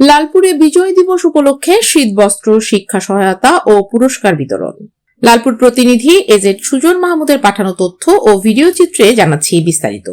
লালপুরে বিজয় দিবস উপলক্ষে শীতবস্ত্র, শিক্ষা সহায়তা ও পুরস্কার বিতরণ। লালপুর প্রতিনিধি এজেড সুজন মাহমুদের পাঠানো তথ্য ও ভিডিও চিত্রে জানাচ্ছি বিস্তারিত।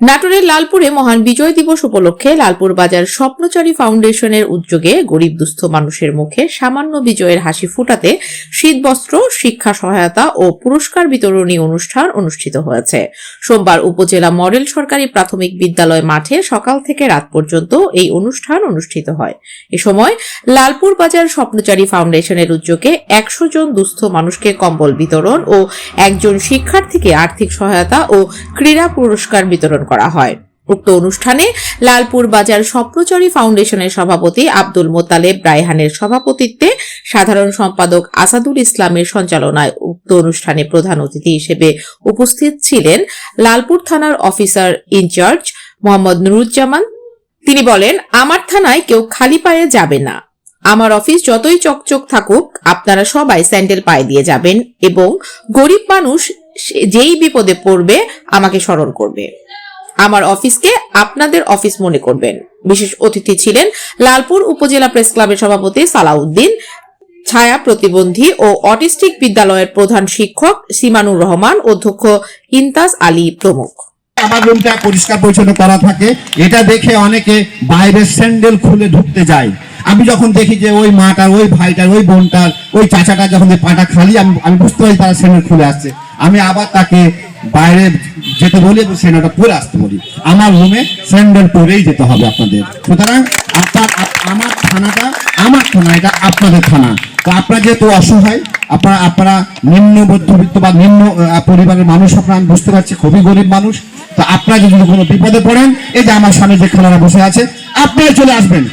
নাটোরের লালপুরে মহান বিজয় দিবস উপলক্ষে লালপুর বাজার স্বপ্নচারী ফাউন্ডেশনের উদ্যোগে গরিব দুস্থ মানুষের মুখে সামান্য বিজয়ের হাসি ফুটাতে শীতবস্ত্র, শিক্ষা সহায়তা ও পুরস্কার বিতরণী অনুষ্ঠান অনুষ্ঠিত হয়েছে। সোমবার উপজেলা মডেল সরকারি প্রাথমিক বিদ্যালয় মাঠে সকাল থেকে রাত পর্যন্ত এই অনুষ্ঠান অনুষ্ঠিত হয়। এ সময় লালপুর বাজার স্বপ্নচারী ফাউন্ডেশনের উদ্যোগে একশো জন দুস্থ মানুষকে কম্বল বিতরণ ও একজন শিক্ষার্থীকে আর্থিক সহায়তা ও ক্রীড়া পুরস্কার বিতরণ হয়। উক্ত অনুষ্ঠানে লালপুর বাজার স্বপ্নচারী ফাউন্ডেশনের সভাপতি আব্দুল মোতালেব রায়হানের সভাপতিত্বে সাধারণ সম্পাদক আসাদুল ইসলামের সঞ্চালনায় উক্ত অনুষ্ঠানে প্রধান অতিথি হিসেবে উপস্থিত ছিলেন লালপুর থানার অফিসার ইনচার্জ মোহাম্মদ নুরুজ্জামান। তিনি বলেন, আমার থানায় কেউ খালি পায়ে যাবে না। আমার অফিস যতই চকচক থাকুক, আপনারা সবাই স্যান্ডেল পায়ে দিয়ে যাবেন এবং গরিব মানুষ যেই বিপদে পড়বে, আমাকে স্মরণ করবে। আমার অফিসকে আপনাদের অফিস মনে করবেন। বিশেষ অতিথি ছিলেন লালপুর উপজেলা প্রেস ক্লাবের সভাপতি সালাউদ্দিন, ছায়া প্রতিবন্ধী ও অটিস্টিক বিদ্যালয়ের প্রধান শিক্ষক সিমানুর রহমান, অধ্যক্ষ ইন্তাজ আলী প্রমুখ। আমার রুমটা পরিষ্কার পরিচ্ছন্ন করা থাকে। এটা দেখে অনেকে বাইরের স্যান্ডেল খুলে ঢুকতে যায়। আমি যখন দেখি যে ওই মাটার, ওই ভাইটার, ওই বোনটার, ওই চাচাটার যখন পাটা খালি, আমি আমি বুঝতে পারি তারা স্যান্ডেল খুলে আসছে। আমি আবার তাকে বাইরে যেতে বলি, এবং স্যান্ডেলটা পরে আসতে বলি। আমার রুমে স্যান্ডেল পরেই যেতে হবে আপনাদের। সুতরাং আপনার, আমার থানাটা, আমার থানা, এটা আপনাদের থানা। তো আপনারা যেহেতু অসহায় আপনারা আপনারা নিম্ন মধ্যবিত্ত বা নিম্ন পরিবারের মানুষ আপনারা, আমি বুঝতে পারছি, খুবই গরিব মানুষ। তো আপনারা যদি কোনো বিপদে পড়েন, এই যে আমার সামনে যে খেলারা বসে আছে, আপনারা চলে আসবেন।